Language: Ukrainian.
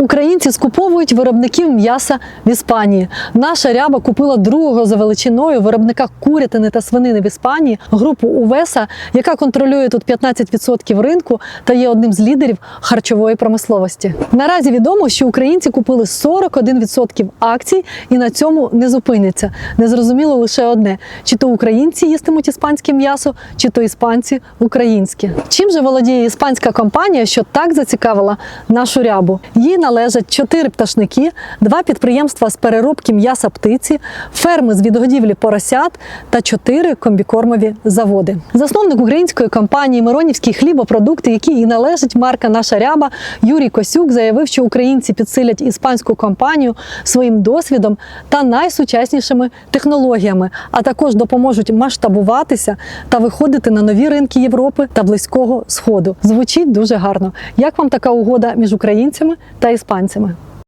Українці скуповують виробників м'яса в Іспанії. Наша ряба купила другого за величиною виробника курятини та свинини в Іспанії групу Увеса, яка контролює тут 15% ринку та є одним з лідерів харчової промисловості. Наразі відомо, що українці купили 41% акцій і на цьому не зупиняться. Незрозуміло лише одне: чи то українці їстимуть іспанське м'ясо, чи то іспанці українське. Чим же володіє іспанська компанія, що так зацікавила нашу рябу? Їй належать чотири пташники, два підприємства з переробки м'яса птиці, ферми з відгодівлі поросят та чотири комбікормові заводи. Засновник української компанії Миронівські хлібопродукти, який і належить марка Наша ряба, Юрій Косюк заявив, що українці підсилять іспанську компанію своїм досвідом та найсучаснішими технологіями, а також допоможуть масштабуватися та виходити на нові ринки Європи та Близького Сходу. Звучить дуже гарно. Як вам така угода між українцями та іспанцями?